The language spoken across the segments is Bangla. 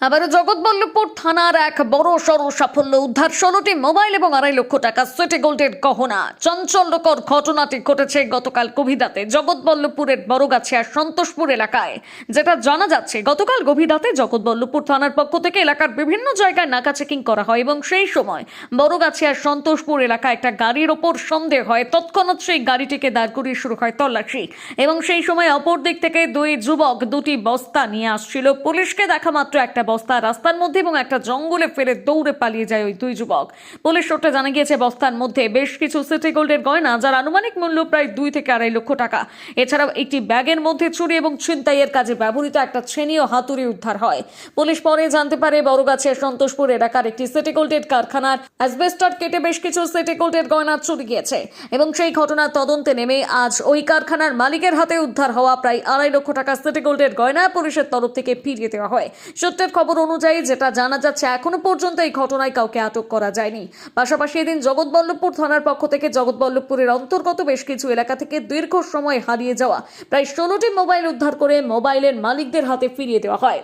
আবার জগৎবল্লভপুর থানার এক বড় সড় সাফল্য উদ্ধার ষোলোটি মোবাইল এবং আড়াই লক্ষ টাকা সিটি গোল্ডের গহনা। চঞ্চল্যকর ঘটনাটি ঘটেছে গতকাল কভিদাতে জগৎবল্লভপুরের বড়গাছিয়া সন্তোষপুর এলাকায়। যেটা জানা যাচ্ছে, গতকাল গভীর রাতে জগৎবল্লভপুর থানার পক্ষ থেকে এলাকার বিভিন্ন জায়গায় নাকা চেকিং করা হয় এবং সেই সময় বড়গাছিয়ার সন্তোষপুর এলাকায় একটা গাড়ির ওপর সন্দেহ হয়। তৎক্ষণাৎ সেই গাড়িটিকে দাঁড় করিয়ে শুরু হয় তল্লাশি এবং সেই সময় অপর দিক থেকে দুই যুবক, দুটি বস্তা নিয়ে আসছিল। পুলিশকে দেখা মাত্র একটা বস্তা রাস্তার মধ্যে এবং একটা জঙ্গলে ফেলে দৌড়ে পালিয়ে যায় ওই দুই যুবক। পুলিশ সূত্রে জানা গিয়েছে, বস্তার মধ্যে বেশ কিছু সিটি গোল্ডের গয়না, যার আনুমানিক মূল্য প্রায় দুই থেকে আড়াই লক্ষ টাকা। এছাড়াও একটি ব্যাগের মধ্যে চুরি এবং ছিনতাইয়ের কাজে ব্যবহৃত একটা ছেনি ও হাতুড়ি উদ্ধার হয়। পুলিশ পরে জানতে পারে, বড়গাছিয়া সন্তোষপুর এলাকার একটি সিটি গোল্ডের কারখানার অ্যাসবেস্টার কেটে বেশ কিছু সিটি গোল্ডের গয়না চুরি গিয়েছে এবং সেই ঘটনার তদন্তে নেমে আজ ওই কারখানার মালিকের হাতে উদ্ধার হওয়া প্রায় আড়াই লক্ষ টাকা সিটি গোল্ডের গয়না পুলিশের তরফ থেকে ফিরিয়ে দেওয়া হয়। সূত্রের খবর অনুযায়ী যেটা জানা যাচ্ছে এখনও পর্যন্ত এই ঘটনায় কাউকে আটক করা যায়নি। পাশাপাশি এদিন জগৎবল্লভপুর থানার পক্ষ থেকে জগৎবল্লভপুরের অন্তর্গত বেশ কিছু এলাকা থেকে দীর্ঘ সময় হারিয়ে যাওয়া প্রায় ষোলোটি মোবাইল উদ্ধার করে মোবাইলের মালিকদের হাতে ফিরিয়ে দেওয়া হয়।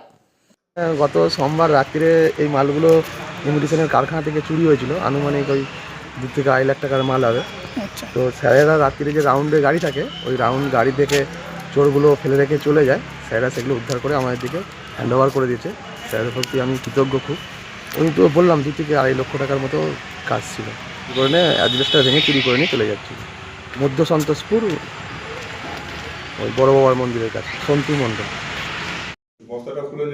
গত সোমবার রাত্রিরে এই মালগুলো ইমিটেশনের কারখানা থেকে চুরি হয়েছিল। আনুমানিক ওই দু থেকে আড়াই লাখ টাকার মাল হবে। আচ্ছা। তো স্যারেরা রাত্রিরে যে রাউন্ডে গাড়ি থাকে ওই রাউন্ড গাড়ি থেকে চোরগুলো ফেলে রেখে চলে যায়। স্যারেরা সেগুলো উদ্ধার করে আমাদের দিকে হ্যান্ড ওভার করে দিয়েছে। স্যারের প্রতি আমি কৃতজ্ঞ খুব। আমি তো বললাম দু থেকে আড়াই লক্ষ টাকার মতো কাজ ছিল। করে নিয়ে অ্যাডভেস্টার ভেঙে চুরি করে নিয়ে চলে যাচ্ছিল মধ্য সন্তোষপুর, ওই বড় বাবার মন্দিরের কাছে, সন্তু মন্ডল। বস্তাটা খুলে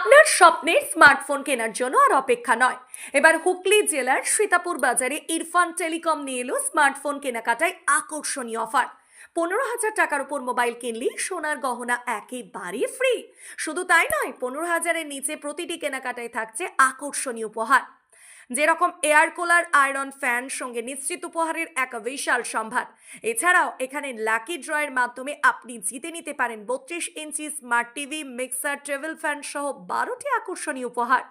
আপনার স্বপ্নের স্মার্টফোন কেনার জন্য আর অপেক্ষা নয়। এবার হুগলি জেলার সীতাপুর বাজারে ইরফান টেলিকম নিয়ে এলো স্মার্টফোন কেনাকাটায় আকর্ষণীয় অফার। পনেরো হাজার টাকার উপর মোবাইল কিনলেই সোনার গহনা একেবারে ফ্রি শুধু তাই নয়, পনেরো হাজারের নিচে প্রতিটি কেনাকাটায় থাকছে আকর্ষণীয় উপহার। যেরকম এয়ার কুলার আয়রন ফ্যান সঙ্গে নিশ্চিত উপহারের এক বিশাল সম্ভার। এছাড়াও এখানে লাকি ড্রয়ের মাধ্যমে আপনি জিতে নিতে পারেন বত্রিশ inch smart TV mixer travel fan সহ বারোটি আকর্ষণীয় উপহার।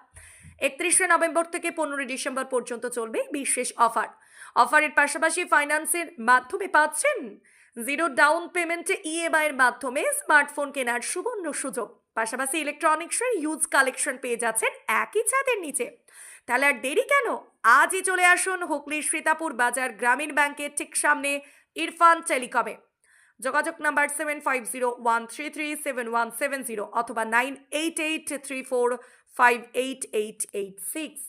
একত্রিশে নভেম্বর থেকে পনেরোই ডিসেম্বর পর্যন্ত চলবে বিশেষ অফার। অফারের পাশাপাশি ফাইন্যান্সের মাধ্যমে পাচ্ছেন জিরো ডাউন পেমেন্টে ইএমআই এর মাধ্যমে স্মার্টফোন কেনার সুবর্ণ সুযোগ। পাশাপাশি ইলেকট্রনিক্সের ইউজ কালেকশন পেয়ে যাচ্ছেন একই ছাদের নিচে। তাহলে আর দেরি কেন? আজই চলে আসুন হুগলির সীতাপুর বাজার গ্রামীণ ব্যাংকের ঠিক সামনে ইরফান টেলিকমে। যোগাযোগ number seven five zero one three three seven one seven zero অথবা nine eight eight three four five eight eight eight six